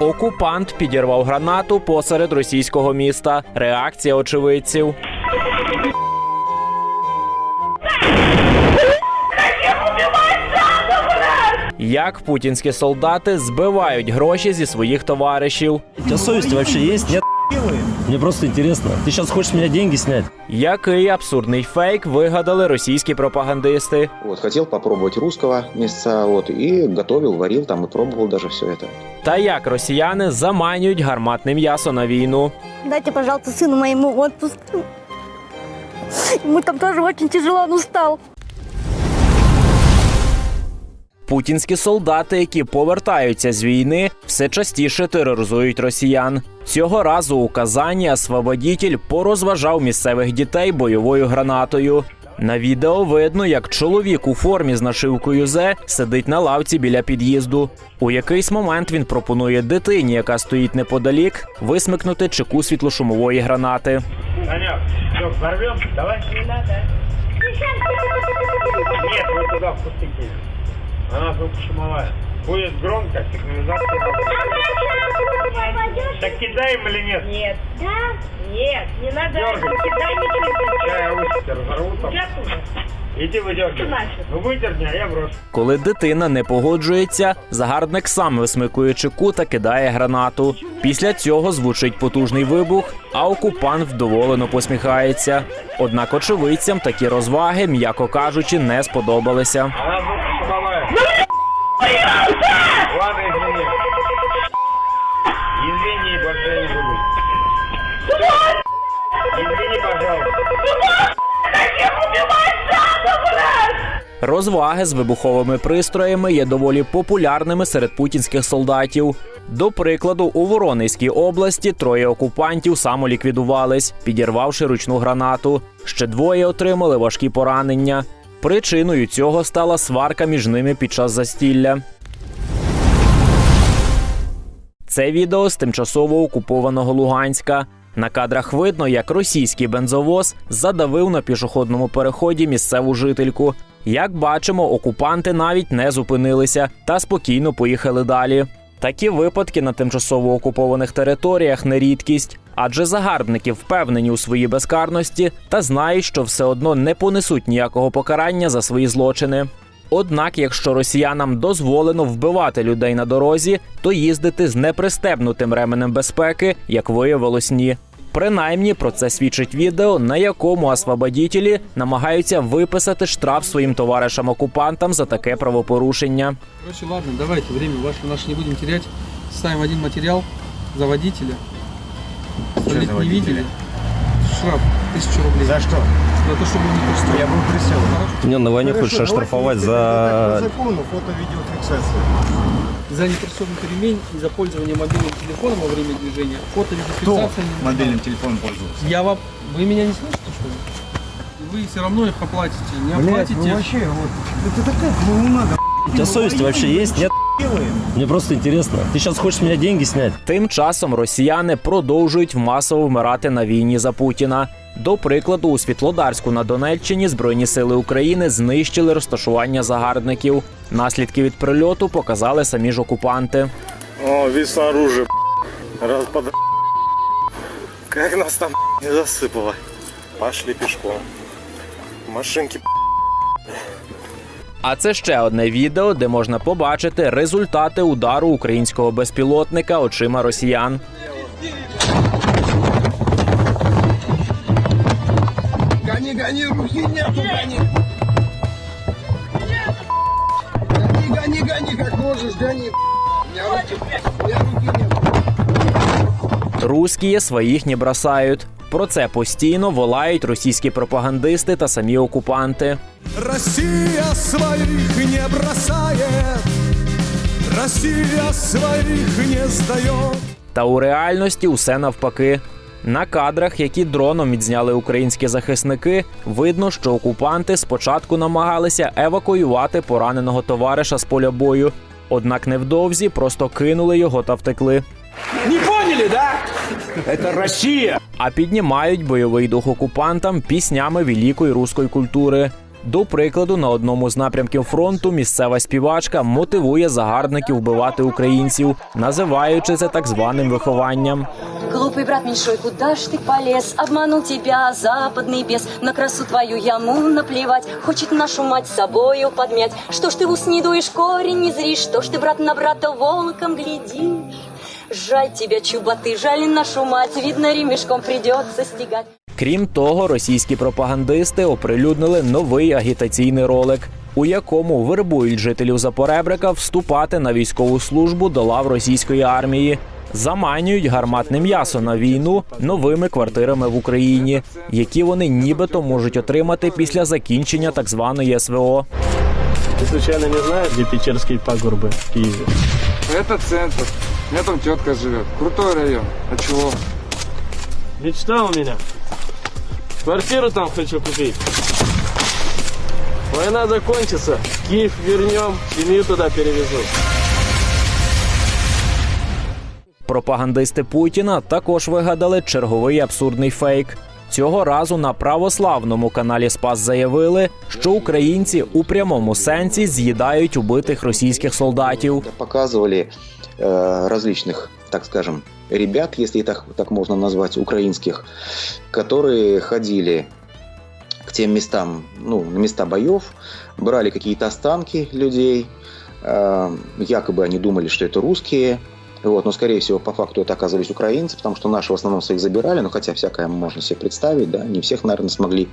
Окупант підірвав гранату посеред російського міста. Реакція очевидців. Як путінські солдати збивають гроші зі своїх товаришів, У тебя совесть вообще є? Нет? Мне просто интересно. Ты сейчас хочешь с меня деньги снять? який абсурдний фейк вигадали російські пропагандисти. Вот, хотел попробовать русского мясца, вот, и готовил, варил там и пробовал даже все это. Та як росіяни заманюють гарматне м'ясо на війну. Дайте, пожалуйста, сыну моему отпуск. Ему там тоже очень тяжело, он устал. Путінські солдати, які повертаються з війни, все частіше тероризують росіян. Цього разу у Казані освободітель порозважав місцевих дітей бойовою гранатою. На відео видно, як чоловік у формі з нашивкою З сидить на лавці біля під'їзду. У якийсь момент він пропонує дитині, яка стоїть неподалік, висмикнути чеку світлошумової гранати. Давай. Не надо. Нет, вы туда в пустяки. Она звукошумовая. Будет громко, сигнализация работает. Так кидаем или нет? Нет. Да? Нет, не надо. Дергай. Кидай ничего. Чая устите разорвут там. Я тоже. Иди выдергивай. Нафиг. Ну выдерни, а я брошу. Коли дитина не погоджується, загарбник сам висмикує чеку та кидає гранату. Після цього звучить потужний вибух, а окупант вдоволено посміхається. Однак очевидцям такі розваги, м'яко кажучи, не сподобалися. Ладно, извини. Извини, больше я не буду. Извини, пожалуйста. Розваги з вибуховими пристроями є доволі популярними серед путінських солдатів. До прикладу, у Воронезькій області троє окупантів самоліквідувались, підірвавши ручну гранату. Ще двоє отримали важкі поранення. Причиною цього стала сварка між ними під час застілля. Це відео з тимчасово окупованого Луганська. На кадрах видно, як російський бензовоз задавив на пішохідному переході місцеву жительку. Як бачимо, окупанти навіть не зупинилися та спокійно поїхали далі. Такі випадки на тимчасово окупованих територіях не рідкість, адже загарбники впевнені у своїй безкарності та знають, що все одно не понесуть ніякого покарання за свої злочини. Однак, якщо росіянам дозволено вбивати людей на дорозі, то їздити з непристебнутим ременем безпеки, як виявилось, ні. Принаймні про це свідчить відео, на якому освободітелі намагаються виписати штраф своїм товаришам-окупантам за таке правопорушення. Короче, ладно, давайте время ваше наше не будем терять. Ставим один материал за водителя. Смотрите, не видели? Штраф тысячу рублей. За что? За то, чтобы он не пустил. Я был присел. Меня на войне хочешь оштрафовать за... За непристегнутый ремень и за пользование мобильным телефоном во время движения. Фото видеофиксация. не мобильным телефоном пользовался? Я вам... Вы меня не слышите, что ли? И Вы все равно их оплатите. Не оплатите. У тебя совесть вообще есть? Нет? Мне просто интересно. Ты сейчас хочешь с меня деньги снять? Тим часом росіяни продовжують масово вмирати на війні за Путіна. До прикладу, у Світлодарську на Донеччині Збройні сили України знищили розташування загарбників. Наслідки від прильоту показали самі ж окупанти. О, вид снаружи, раз под... Как нас там не засыпало. Пошли пешком. Машинки А це ще одне відео, де можна побачити результати удару українського безпілотника очима росіян. Гони, гони, руки нету, гони. Гони, гони, гони, как можешь, гони. У меня руки, у меня руки нету. Русські своїх не бросають. Про це постійно волають російські пропагандисти та самі окупанти. Россия своих не бросает, Россия своих не сдает. Та у реальності усе навпаки. На кадрах, які дроном відзняли українські захисники, видно, що окупанти спочатку намагалися евакуювати пораненого товариша з поля бою. Однак невдовзі просто кинули його та втекли. Не поняли, да? Це Росія! А піднімають бойовий дух окупантам піснями великої руської культури. До прикладу, на одному з напрямків фронту місцева співачка мотивує загарбників вбивати українців, називаючи це так званим вихованням. Глупый брат меньшой, куда ж ты полез? Обманул тебя западный бес. На красу твою яму наплевать. Хочет нашу мать собою подмять. Что ж ты в ус не дуешь, корень не зришь? Что ж ты, брат, на брата волком глядишь? Жаль тебя, чуба, ты жаль нашу мать. Видно, ремешком придется стегать. Крім того, російські пропагандисти оприлюднили новий агітаційний ролик, у якому вербують жителів Запоребрика вступати на військову службу до лав російської армії. Заманюють гарматне м'ясо на війну новими квартирами в Україні, які вони нібито можуть отримати після закінчення так званої СВО. Ты случайно не знаешь, где Печерские пагорбы в Киеве? Это центр. У меня там тетка живет. Крутой район. А чего? Мечта у меня. Квартиру там хочу купить. Война закончится, Киев вернем, семью туда перевезу. Пропагандисти Путіна також вигадали черговий абсурдний фейк. Цього разу на православному каналі Спас заявили, що українці у прямому сенсі з'їдають убитих російських солдатів. Показывали э, различных, так скажем, ребят, если так, так можно назвать, украинских, которые ходили к тем местам, ну, на места боев, брали какие-то останки людей, э, якобы они думали, что это русские, вот, но, скорее всего, по факту это оказывались украинцы, потому что наши в основном своих забирали, но хотя всякое можно себе представить, да, не всех, наверное, смогли,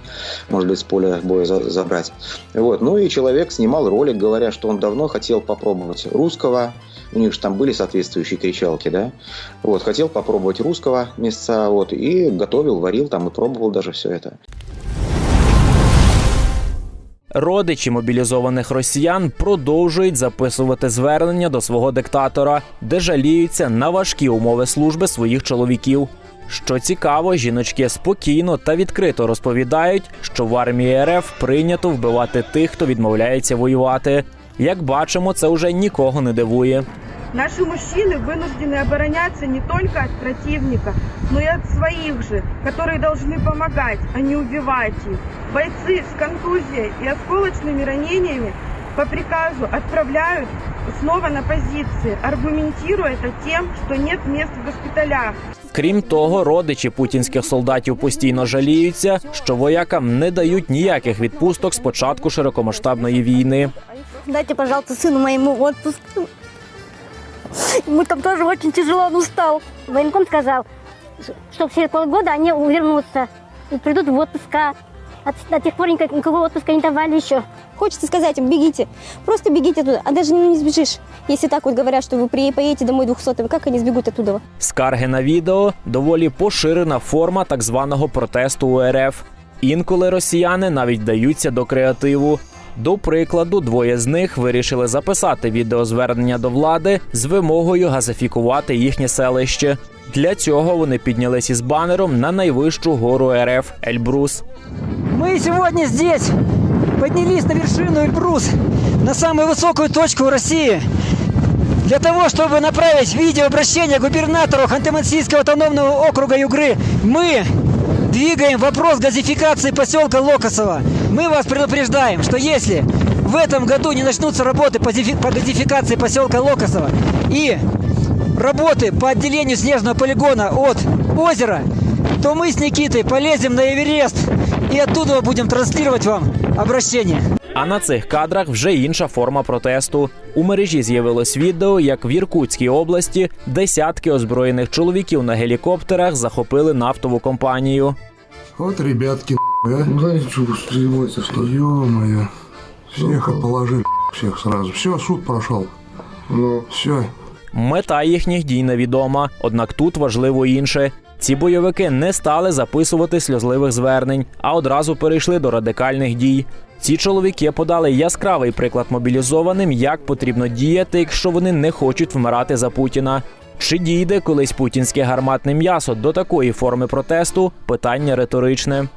может быть, с поля боя за- забрать. Вот, ну и человек снимал ролик, говоря, что он давно хотел попробовать русского, у них же там были соответствующие кричалки, да, вот, хотел попробовать русского места, вот, и готовил, варил там и пробовал даже все это. Родичі мобілізованих росіян продовжують записувати звернення до свого диктатора, де жаліються на важкі умови служби своїх чоловіків. Що цікаво, жіночки спокійно та відкрито розповідають, що в армії РФ прийнято вбивати тих, хто відмовляється воювати. Як бачимо, це вже нікого не дивує. Наши мужчины вынуждены обороняться не только от противника, но и от своих же, которые должны помогать, а не убивать их. Бойцы с контузией и осколочными ранениями по приказу отправляют снова на позиции, аргументируя это тем, что нет мест в госпиталях. Крім того, родичі путінських солдатів постійно жаліються, що воякам не дають ніяких відпусток з початку широкомасштабної війни. Дайте, пожалуйста, сыну моему отпуск. Ему там тоже очень тяжело, он устал. Военком сказал, что через полгода они вернутся и придут в отпуска. А до тех пор никакого отпуска не давали еще. Хочется сказать им, бегите. Просто бегите туда. А даже не сбежишь. Если так вот говорят, что вы при- поедете домой двухсотым, как они сбегут оттуда? Скарги на відео доволі поширена форма так званого протесту у РФ. Інколи росіяни навіть вдаються до креативу. До прикладу, двоє з них вирішили записати відеозвернення до влади з вимогою газифікувати їхнє селище. Для цього вони піднялись із банером на найвищу гору РФ Ельбрус. Мы сегодня здесь поднялись на вершину Эльбрус, на самую высокую точку России, для того, чтобы направить видеообращение губернатору Ханты-Мансийского автономного округа Югры. Мы двигаем вопрос газификации поселка Локосово. Мы вас предупреждаем, что если в этом году не начнутся работы по зифи- по газификации поселка Локосово и работы по отделению снежного полигона от озера, то мы с Никитой полезем на Эверест и оттуда будем транслировать вам обращение. А на цих кадрах вже інша форма протесту. У мережі з'явилось відео, як в Іркутській області десятки озброєних чоловіків на гелікоптерах захопили нафтову компанію. Вот ребятки, а. Ну, знаете, что вы стремитесь, что Ё-моё. Всех положили, всех сразу. Все, суд прошел. Ну. Все. Мета їхніх дій невідома, однак тут важливо інше. Ці бойовики не стали записувати сльозливих звернень, а одразу перейшли до радикальних дій. Ці чоловіки подали яскравий приклад мобілізованим, як потрібно діяти, якщо вони не хочуть вмирати за Путіна. Чи дійде колись путінське гарматне м'ясо до такої форми протесту? Питання риторичне.